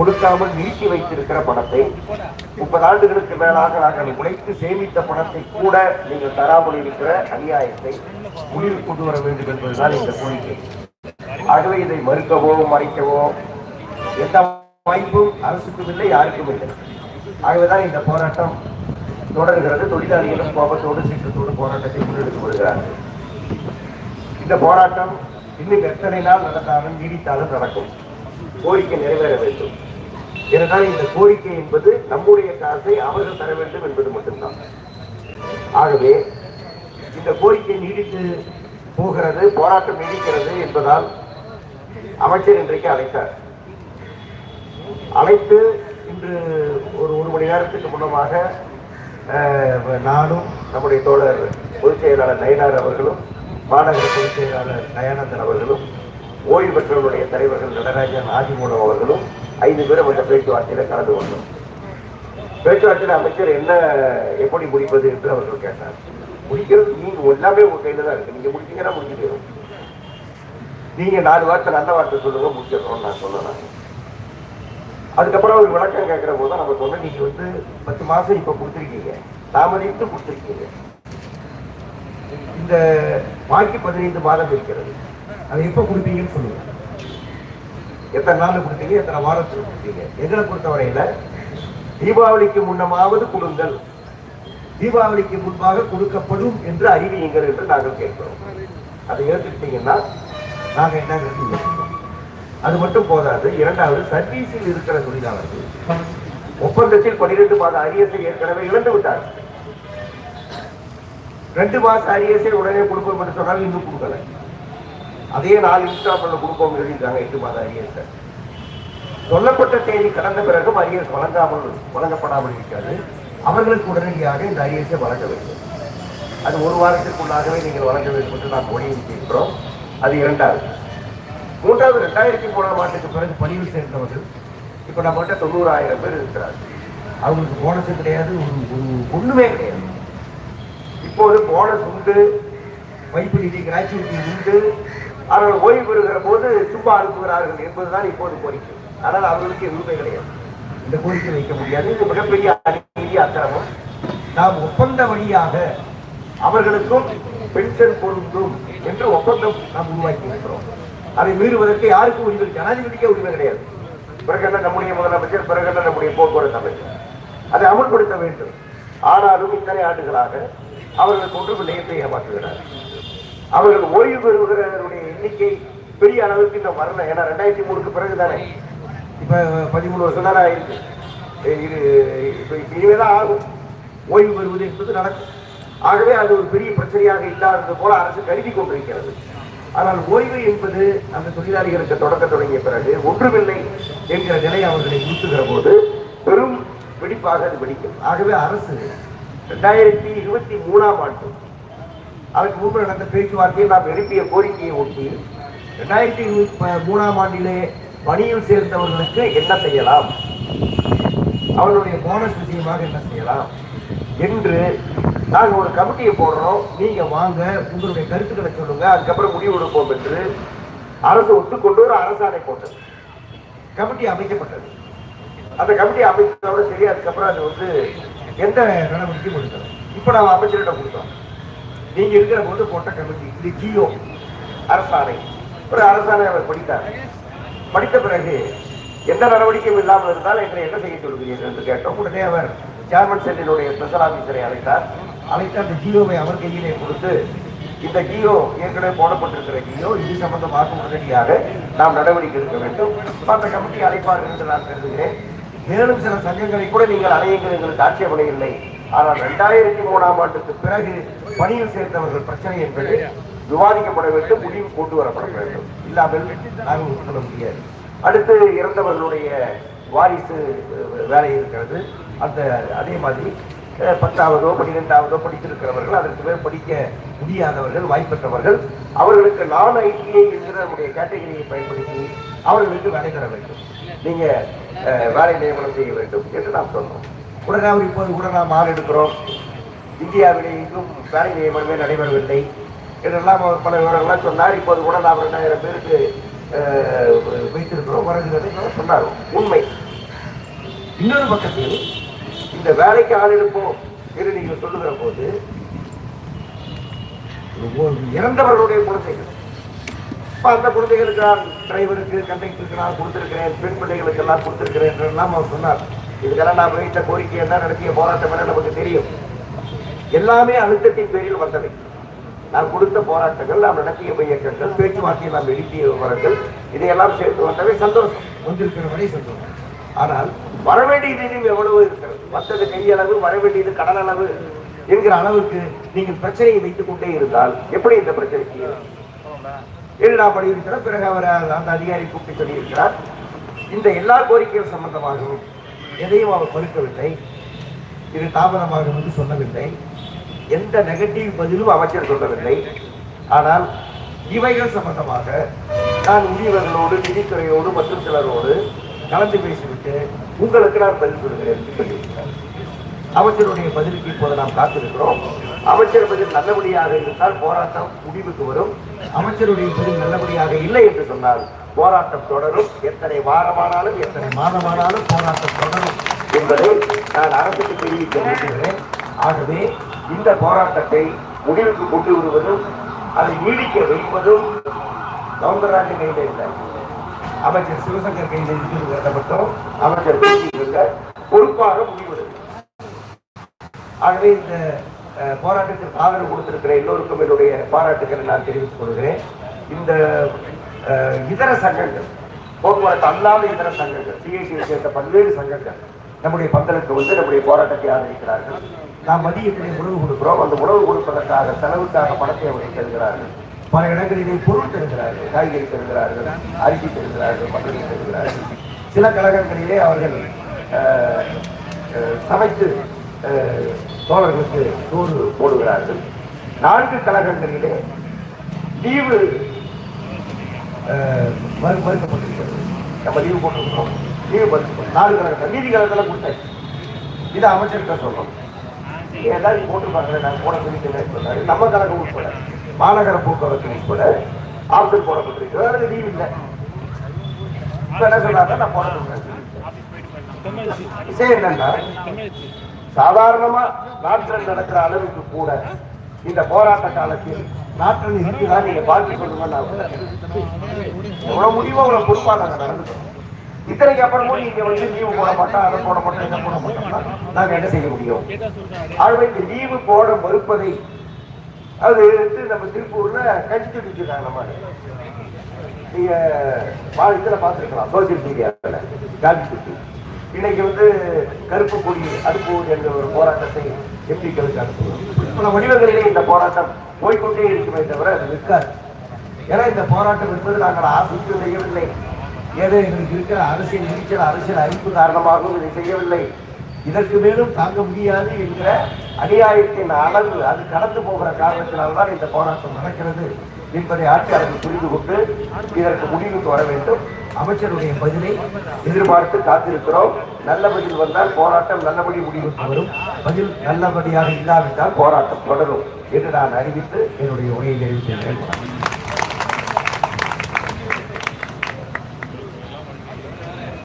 கொடுக்காமல் நீக்கி வைத்திருக்கிற பணத்தை முப்பது ஆண்டுகளுக்கு மேலாக நாங்கள் உழைத்து சேமித்த பணத்தை கூட நீங்கள் தராமல் இருக்கிற அநியாயத்தை முடிவு கொண்டு வர வேண்டும் என்பதுதான் இந்த கோரிக்கை. ஆகவே இதை மறுக்கவோ மறைக்கவோ எந்த வாய்ப்பும் அரசுக்கும் இல்லை யாருக்கும் இல்லை. ஆகவேதான் இந்த போராட்டம் தொடர்கிறது. தொழிலாளிகளும் கோபத்தோடு சீற்றத்தோடு போராட்டத்தை முன்னெடுத்து வருகிறார்கள் இந்த போராட்டம் இன்னும் எத்தனை நாள் நடந்தாலும் நீடித்தாலும் நடக்கும். கோரிக்கை நிறைவேற வேண்டும். இதனால் இந்த கோரிக்கை என்பது நம்முடைய காசை அவர்கள் தர வேண்டும் என்பது மட்டும்தான். ஆகவே இந்த கோரிக்கை நீடித்து போகிறது போராட்டம் நீடிக்கிறது என்பதால் அமைச்சர் இன்றைக்கு அழைத்தார். அழைத்து இன்று ஒரு ஒரு மணி நேரத்துக்கு முன்னமாக நானும் நம்முடைய தோழர் பொதுச் செயலாளர் நயனார் அவர்களும் மாநகர பொதுச் செயலாளர் தயானந்தன் அவர்களும் ஓய்வு பெற்றவர்களுடைய தலைவர்கள் நடராஜன் ஆதிமூலம் அவர்களும் ஐந்து பேரும் அந்த பேச்சுவார்த்தையில் கலந்து கொண்டோம். பேச்சுவார்த்தையில் அமைச்சர் என்ன எப்படி முடிப்பது என்று அவர்கள் கேட்டார். முடிக்கிறது நீங்க எல்லாமே உங்க கையில தான் இருக்கு. நீங்க முடிச்சீங்கன்னா முடிச்சுட்டு நீங்க நாலு வார்த்தை நல்ல வார்த்தை சொல்லுங்க முடிச்சிடறோம் நான் சொன்னேன் அதுக்கப்புறம் அவர் விளக்கம் கேட்கிற போது நம்ம சொன்னோம் நீங்க வந்து பத்து மாசம் இப்ப கொடுத்துருக்கீங்க. தாமதித்து கொடுத்துருக்கீங்க. இந்த பாக்கி பதினைந்து மாதம் இருக்கிறது. அதை எப்ப கொடுப்பீங்கன்னு சொல்லுங்க. எத்தனை நாள் கொடுத்தீங்க? எத்தனை வாரத்தில் கொடுத்தீங்க? எங்களை பொறுத்தவரையில தீபாவளிக்கு முன்னமாவது கொடுங்கள். தீபாவளிக்கு முன்பாக கொடுக்கப்படும் என்று அறிவியுங்கள் என்று நாங்கள் கேட்கிறோம். அதை ஏற்றுக்கிட்டீங்கன்னா நாங்க என்ன அது மட்டும் போதாது இரண்டாவது சர்வீஸில் இருக்கிற தொழிலாளர்கள். ஒப்பந்தத்தில் பன்னிரண்டு மாத அரியத்தை ஏற்கனவே இழந்து விட்டார்கள் ரெண்டு மாச அரியசை உடனே கொடுப்போம் என்று சொன்னால் இன்னும் கொடுக்கல. அதே நாலு இன்ஸ்டால்மெண்ட்ல கொடுப்போம் எழுதியிருக்காங்க எட்டு மாத அரியசை சொல்லப்பட்ட தேதி கடந்த பிறகும் அரியஸ் வழங்காமல் வழங்கப்படாமல் இருக்கிறது அவர்களுக்கு உடனடியாக இந்த அரியஸை வழங்க வேண்டும். அது ஒரு வாரத்திற்குள்ளாகவே நீங்கள் வழங்க வேண்டும் என்று நாம் வலியுறுத்தியிருக்கிறோம். அது இரண்டாவது. மூன்றாவது ரெண்டாயிரத்தி மூணாம் ஆண்டுக்கு பிறகு பதிவு சேர்ந்தவர்கள் இப்போ நம்மகிட்ட தொண்ணூறாயிரம் பேர் இருக்கிறார்கள். அவங்களுக்கு போனஸும் கிடையாது ஒரு ஒரு கிடையாது. இப்போது போனஸ் உண்டு வைப்பு நிதி கிராச்சுவிட்டி உண்டு அவர்கள் ஓய்வு பெறுகிற போது சும்மா அனுப்புகிறார்கள் என்பதுதான் இப்போது கோரிக்கை. ஆனால் அவர்களுக்கு எதுவுமே கிடையாது. இந்த கோரிக்கை வைக்க முடியாது. இது மிகப்பெரிய அநீதி அக்கிரமம். நாம் ஒப்பந்த வழியாக அவர்களுக்கும் பென்ஷன் பொருந்தும் என்று ஒப்பந்தம் நாம் உருவாக்கி இருக்கிறோம். அதை மீறுவதற்கு யாருக்கும் உரிமை. ஜனாதிபதிக்கே உரிமை கிடையாது. பிறகு நம்முடைய முதலமைச்சர் பிறகு நம்முடைய போக்குவரத்து அமைச்சர்? அதை அமல்படுத்த வேண்டும். ஆனாலும் இத்தனை ஆண்டுகளாக அவர்கள் ஒன்றும் நிலையத்தை ஏமாற்றுகிறார் அவர்கள் ஓய்வு பெறுகிறவர்களுடைய எண்ணிக்கை பெரிய அளவுக்கு இன்னும் வரல ஏன்னா ரெண்டாயிரத்தி மூணுக்கு பிறகு தானே இப்போ பதிமூணு வருஷம் தானே ஆயிருக்கு. இது இப்போ இப்ப இனிமேதான் ஆகும். ஓய்வு பெறுவது என்பது நடக்கும். ஆகவே அது ஒரு பெரிய பிரச்சனையாக இல்லாதது போல அரசு கருதி கொண்டிருக்கிறது. ஆனால் ஓய்வு என்பது அந்த தொழிலாளிகளுக்கு தொடக்க தொடங்கிய பிறகு ஒன்றுமில்லை என்கிற நிலை அவர்களை நிறுத்துகிற போது பெரும் வெடிப்பாக அது வெடிக்கும். ஆகவே அரசு ரெண்டாயிரத்தி இருபத்தி மூணாம் ஆண்டு அவருக்கு முன்பு நடந்த பேச்சுவார்த்தையில் நாம் எழுப்பிய கோரிக்கையை ஒட்டி ரெண்டாயிரத்தி மூணாம் ஆண்டிலே பணியில் சேர்ந்தவர்களுக்கு என்ன செய்யலாம்? அவர்களுடைய போனஸ் விஷயமாக என்ன செய்யலாம்? என்று நாங்கள் ஒரு கமிட்டியை போடுறோம். நீங்கள் வாங்க உங்களுடைய கருத்துக்களை சொல்லுங்க. அதுக்கப்புறம் முடிவு எடுப்போம் என்று அரசு ஒத்துக்கொண்டு ஒரு அரசாணை போட்டது. கமிட்டி அமைக்கப்பட்டது. அந்த கமிட்டி அமைச்சதோட சரி அதுக்கப்புறம் அது வந்து எந்த நடவடிக்கையும் கொடுக்கல இப்போ நம்ம அமைச்சரிடம் கொடுத்தோம். நீங்க இருக்கிற போது போட்ட கமிட்டி இது ஜியோ அரசாணை. ஒரு அரசாணை அவர் படித்தார். படித்த பிறகு எந்த நடவடிக்கையும் இல்லாமல் இருந்தால் என்னை என்ன செய்ய சொல்கிறீர்கள் என்று கேட்டோம். உடனே அவர் சேர்மன் செல்லினுடைய ஸ்பெஷல் ஆபீசரை அழைத்தார். அழைத்து அந்த ஜியோவை அவர் கையிலே கொடுத்து இந்த ஜியோ ஏற்கனவே போடப்பட்டிருக்கிற ஜியோ இது சம்பந்தமாக உடனடியாக நாம் நடவடிக்கை எடுக்க வேண்டும். அந்த கமிட்டி அழைப்பார்கள் என்று நான் கருதுகிறேன். மேலும் சில சங்கங்களை கூட நீங்கள் அழையுங்கள் எங்களுக்கு ஆட்சேபனை இல்லை. ஆனால் ரெண்டாயிரத்தி மூணாம் ஆண்டுக்கு பிறகு பணியில் சேர்ந்தவர்கள் பிரச்சனை என்பது விவாதிக்கப்பட வேண்டும் முடிவு கொண்டு வரப்பட வேண்டும். இல்லாமல் நாங்கள் சொல்ல முடியாது. அடுத்து இறந்தவர்களுடைய வாரிசு வேலை இருக்கிறது. அந்த அதே மாதிரி பத்தாவதோ பன்னிரெண்டாவதோ படித்திருக்கிறவர்கள் அதற்கு மேல் படிக்க முடியாதவர்கள் வாய்ப்பற்றவர்கள் அவர்களுக்கு நான் ஐடிஐ என்கிற நம்முடைய கேட்டகரியை பயன்படுத்தி அவர்களுக்கு வேலை தர வேண்டும். நீங்க வேலை நியமனம் செய்ய வேண்டும் என்று நாம் சொன்னோம். உடனே இப்போது உடனே நாம் ஆள் எடுக்கிறோம் இந்தியாவிலே எங்கும் வேலை நியமனமே நடைபெறவில்லை. இதெல்லாம் அவர் பல விவரங்கள்லாம் சொன்னார். இப்போது கூட நாம் ரெண்டாயிரம் பேருக்கு வைத்திருக்கிறோம். வருகிறது சொன்னார். உண்மை. இன்னொரு பக்கத்தில் இந்த வேலைக்கு ஆள் எடுப்போம் என்று நீங்கள் சொல்லுகிற போது இறந்தவர்களுடைய குழந்தைகள். இப்போ அந்த குழந்தைகளுக்கு நான் டிரைவருக்கு கண்டக்டருக்கு நான் கொடுத்துருக்கிறேன் பெண் பிள்ளைகளுக்கு எல்லாம் கொடுத்துருக்கிறேன் அவர் சொன்னார். இதுக்கெல்லாம் நான் வைத்த கோரிக்கை என்ன நடத்திய போராட்டம் என்ன நமக்கு தெரியும். எல்லாமே அழுத்தத்தின் பேரில் வந்தவை. நான் கொடுத்த போராட்டங்கள் நாம் நடத்திய இயக்கங்கள் பேச்சுவார்த்தையை நாம் எழுப்பிய விவரங்கள் இதையெல்லாம் சேர்த்து வந்தவை சந்தோஷம். வந்திருக்கிற வரை சந்தோஷம். ஆனால் வரவேண்டியது இன்னும் எவ்வளவு இருக்கிறது. மற்றது கையளவு வரவேண்டியது கடல் அளவு என்கிற அளவுக்கு நீங்கள் பிரச்சனையை வைத்துக் கொண்டே இருந்தால் எப்படி இந்த பிரச்சனைக்கு என்று நான் படியிருக்கிறேன் பிறகு அவர் அந்த அதிகாரி கூப்பிட்டு சொல்லியிருக்கிறார் இந்த எல்லா கோரிக்கைகள் சம்பந்தமாகவும் எதையும் அவர் மறுக்கவில்லை. இது தாமதமாகும் என்று சொல்லவில்லை. எந்த நெகட்டிவ் பதிலும் அமைச்சர் சொல்லவில்லை. ஆனால் இவைகள் சம்பந்தமாக நான் உரியவர்களோடு நிதித்துறையோடு மற்றும் சிலரோடு கலந்து பேசிவிட்டு உங்களுக்கு நான் பதில் சொல்கிறேன் என்று அமைச்சருடைய பதிலுக்கு இப்போது நாம் காத்திருக்கிறோம். அமைச்சர் பதில் நல்லபடியாக இருந்தால் போராட்டம் முடிவுக்கு வரும். அமைச்சருடைய பதில் நல்லபடியாக இல்லை என்று சொன்னால் போராட்டம் தொடரும். எத்தனை வாரமானாலும் எத்தனை மாதமானாலும் போராட்டம் தொடரும் என்பதை நான் அரசுக்கு தெரிவிக்க விரும்புகிறேன். ஆகவே இந்த போராட்டத்தை முடிவுக்கு கொண்டு வருவதும் அதை நீடிக்க வைப்பதும் சவுந்தரராஜன் கையில் இல்லை. அமைச்சர் சிவசங்கர் கையில் மட்டும் அமைச்சர் பேசியிருக்க பொறுப்பாக முடிவெடுக்கும் ஆகவே இந்த போராட்டத்திற்கு ஆதரவு கொடுத்திருக்கிற எல்லோருக்கும் என்னுடைய பாராட்டுகளை நான் தெரிவித்துக் கொள்கிறேன். இந்த இதர சங்கங்கள் போக்குவரத்து அல்லாத இதர சங்கங்கள் சிஐடி சேர்ந்த பல்வேறு சங்கங்கள் நம்முடைய பந்தலுக்கு வந்து நம்முடைய போராட்டத்தை ஆதரிக்கிறார்கள். நாம் மதியத்திலே உணவு கொடுக்கிறோம்? அந்த உணவு கொடுப்பதற்காக செலவுக்காக பணத்தை அவர்கள் தருகிறார்கள். பல இடங்களிலே பொருள் தருகிறார்கள் காய்கறி தருகிறார்கள் அரிசி தருகிறார்கள் மகளிர் தருகிறார்கள். சில கழகங்களிலே அவர்கள் சமைத்து தோழர்களுக்கு சோறு போடுகிறார்கள். நான்கு கழகங்களிலே லீவு மறுக்கப்பட்டிருக்கிறது. நம்ம லீவு போட்டிருக்கோம் லீவு மறுக்கப்படும் நாலு கழகங்கள் நீதி கழகத்தில் கொடுத்தாச்சு. இதை அமைச்சர்கிட்ட சொல்றோம் ஏதாவது போட்டிருப்பாங்களே நாங்கள் போன சொல்லிக்கிறேன் நம்ம கணக்கு உட்பட மாநகர போக்குவரத்து உட்பட ஆப்ஷன் போடப்பட்டிருக்கு. வேற லீவ் இல்லை. இப்ப என்ன சொல்றாங்க நான் போட விஷயம் என்னன்னா சாதாரணமா நாட்டில் நடக்கிற அளவுக்கு கூட இந்த போராட்ட காலத்தில் நாட்டில் இருக்குதான் நீங்க பார்த்து கொள்ளுங்க நான் சொல்றேன். எவ்வளவு முடிவோ அவ்வளவு பொறுப்பா நாங்க நடந்துக்கிறோம் இத்தனைக்கு அப்புறமும் நீங்க வந்து லீவு போட மாட்டோம் அதை போட மாட்டோம் இதை போட மாட்டோம்னா நாங்க என்ன செய்ய முடியும்? ஆகவே இந்த லீவு போட மறுப்பதை அது வந்து நம்ம திருப்பூர்ல கட்சி வச்சிருக்காங்க நம்ம. நீங்க பா- இதுல பார்த்துருக்கலாம் சோசியல் மீடியாவில் காந்தி சுற்றி இன்னைக்கு வந்து கருப்பு கொடி அனுப்புவது என்ற ஒரு போராட்டத்தை எம்பிக்களுக்கு அனுப்புவோம் பல வடிவங்களிலே இந்த போராட்டம் போய்க்கொண்டே இருக்குமே தவிர அது நிற்காது. ஏன்னா இந்த போராட்டம் என்பது நாங்கள் ஆசைக்கு செய்யவில்லை. ஏதோ எங்களுக்கு இருக்கிற அரசியல் நீச்சல் அரசியல் அறிவு காரணமாகவும் இதை செய்யவில்லை. இதற்கு மேலும் தாங்க முடியாது என்கிற அநியாயத்தின் அளவு அது கடந்து போகிற காரணத்தினால்தான் இந்த போராட்டம் நடக்கிறது என்பதை ஆட்சியாளர்கள் புரிந்து கொண்டு இதற்கு முடிவுக்கு வர வேண்டும். அமைச்சருடைய பதிலை எதிர்பார்த்து காத்திருக்கிறோம். நல்ல பதில் வந்தால் போராட்டம் நல்லபடி முடிவுக்கு வரும். பதில் நல்லபடியாக இல்லாவிட்டால் போராட்டம் தொடரும் என்று நான் அறிவித்து என்னுடைய உரையை நிறைவு செய்கிறேன்.